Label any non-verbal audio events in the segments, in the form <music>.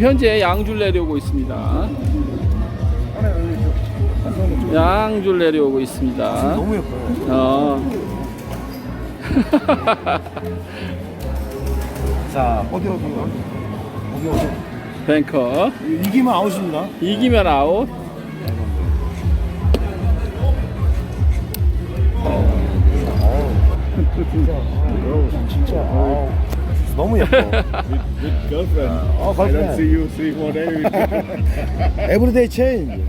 지금 현재 양줄 내려오고 있습니다. 양줄 내려오고 있습니다. 너무 예뻐요. 어. <laughs> 자, 어디 어디 어디 어디. 뱅커. 이기면 아웃입니다. 이기면 아웃. 진짜, 진짜. 아우, 너무 예뻐. <laughs> With girlfriend. Oh, I don't see you three, four days. Everyday change.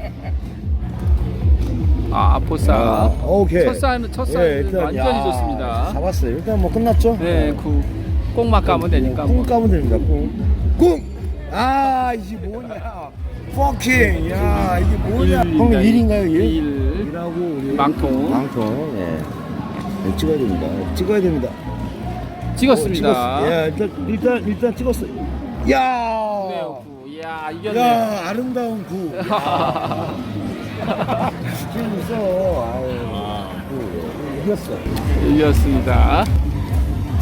아, 보사. 아, 오케이. 첫 사는 첫 사는 예, 일단, 완전히 야, 좋습니다. 잡았어요. 일단 뭐 끝났죠? 네, 그 꽁막 가면 되니까 꿍 뭐. 까면 됩니다. 꿍. 꿍. 아 이게 뭐냐? 퍼킹. 야 이게 뭐냐? 일, 형님 일, 일인가요 일? 일. 일하고 우리 망통. 망통. 예. 네, 찍어야 됩니다. 찍어야 됩니다. 찍었습니다. 어, 찍었어. 예, 일단 일단 일단 찍었어요. 야. 네, 구. 이야, 이겼네. 야 아름다운 구. 야. <laughs> 지금 있어. 아유. 구. 이겼어. 이겼습니다.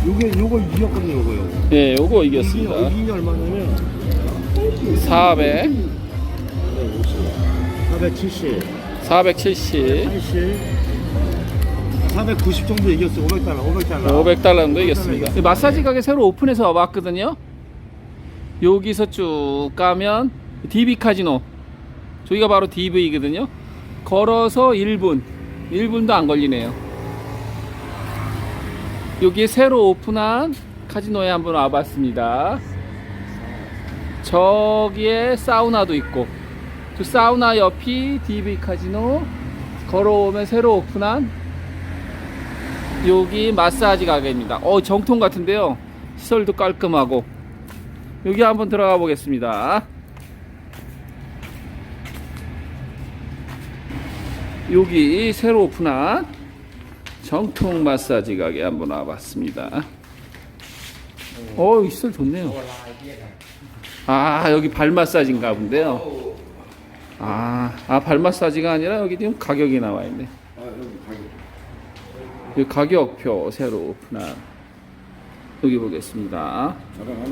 요게 요거 이겼거든요. 요거 요거. 예, 요거 이겼습니다. 이게 얼마냐면 400, 470, 470, 80, 490 정도 이겼어요. 500달러, 500달러. 500달러 정도 이겼습니다. 마사지 가게 새로 오픈해서 와봤거든요. 여기서 쭉 가면 DB 카지노. 저기가 바로 DV거든요. 걸어서 1분. 1분도 안 걸리네요. 여기에 새로 오픈한 카지노에 한번 와봤습니다. 저기에 사우나도 있고, 그 사우나 옆이 DV 카지노. 걸어오면 새로 오픈한 여기 마사지 가게입니다. 어 정통 같은데요. 시설도 깔끔하고 여기 한번 들어가 보겠습니다. 여기 새로 오픈한 정통 마사지 가게 한번 와봤습니다. 어 시설 좋네요. 아 여기 발 마사지인가 본데요. 아, 아, 발 마사지가 아니라 여기 지금 가격이 나와 있네. 이 가격표 새로 오픈한 여기 보겠습니다.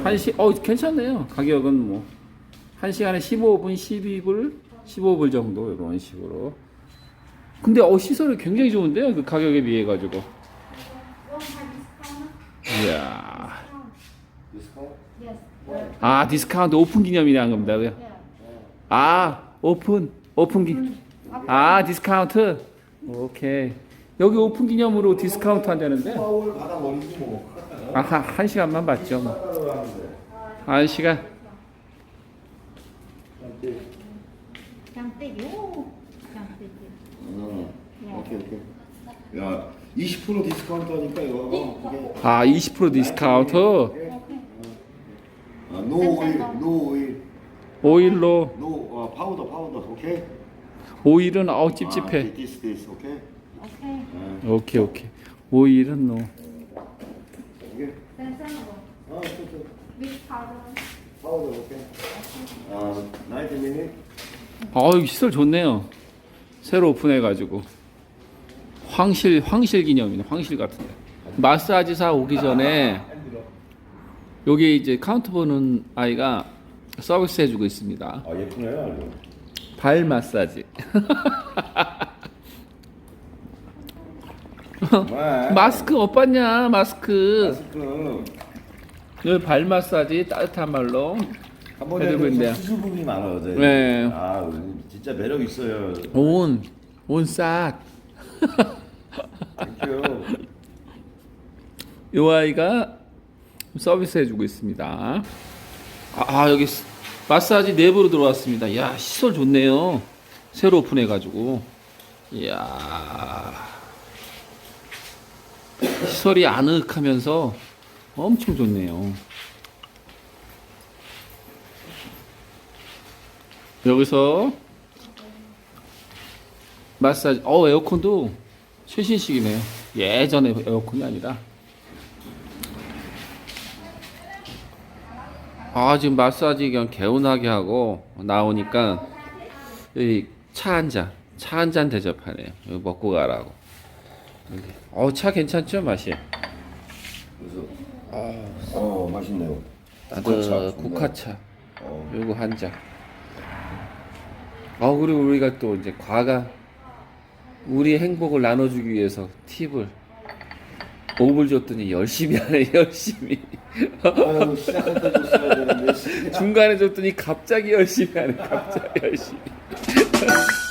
한 시, 어 괜찮네요. 가격은 뭐한 시간에 15분, 12불, 15불 정도 이런 식으로. 근데 어 시설이 굉장히 좋은데요. 그 가격에 비해 가지고. 이야. 아 디스카운트 오픈 기념이라는 겁니다. 그요? 아 오픈 오픈 기. 아 디스카운트. 오케이. 여기 오픈 기념으로 디스카운트 한다는데. 아, 한, 한 시간만 받죠. 뭐. 한 시간. 장대기. 장대기. 오케이, 오케이. 야, 20% 디스카운트 하니까 이거 아, 20% 디스카운트. 아, 노 오일, 노 오일, 오일로 노 어, 파우더, 파우더, 오케이? 오일은 어우 아, 찝찝해. 디스, 디스, 오케이? 오케이. 오케이, 오케이. 오일은 노. 오케이? 센스하고. 아, 저, 저, 믹스 파우더. 파우더, 오케이? 아, 나이트 미니? 어우, 시설 좋네요. 새로 오픈해 가지고. 황실, 황실 기념이네. 황실 같은데. 마사지사 오기 전에 여기 이제 카운터 보는 아이가 서비스 해주고 있습니다. 아, 예쁘네요. 발 마사지. <laughs> 왜? 마스크 못 봤냐? 마스크. 마스크. 여기 발 마사지 따뜻한 말로. 한 번에 해주고 있네요. 수줍음이 많아요, 네. 네. 아, 진짜 매력 있어요. 온, 온 싹. 요 아이가 서비스 해주고 있습니다. 아, 아, 여기 스- 마사지 내부로 들어왔습니다. 야 시설 좋네요. 새로 오픈해가지고. 이야 시설이 아늑하면서 엄청 좋네요. 여기서 마사지, 어 에어컨도 최신식이네요. 예전에 에어컨이 아니라. 아 지금 마사지 그냥 개운하게 하고 나오니까 차 한 잔, 차 한 잔 대접하네요. 먹고 가라고. 어차 괜찮죠 맛이? 그래서, 아, 어, 맛있네요. 나도 국화차. 어. 요거 한 장. 아 그리고 우리가 또 이제 과가 우리의 행복을 나눠주기 위해서 팁을 5불 줬더니 열심히 하네 <laughs> 열심히 아유 시작할 때 줬어야 되는데 씨. 중간에 줬더니 갑자기 열심히 하네 갑자기 열심히 <laughs>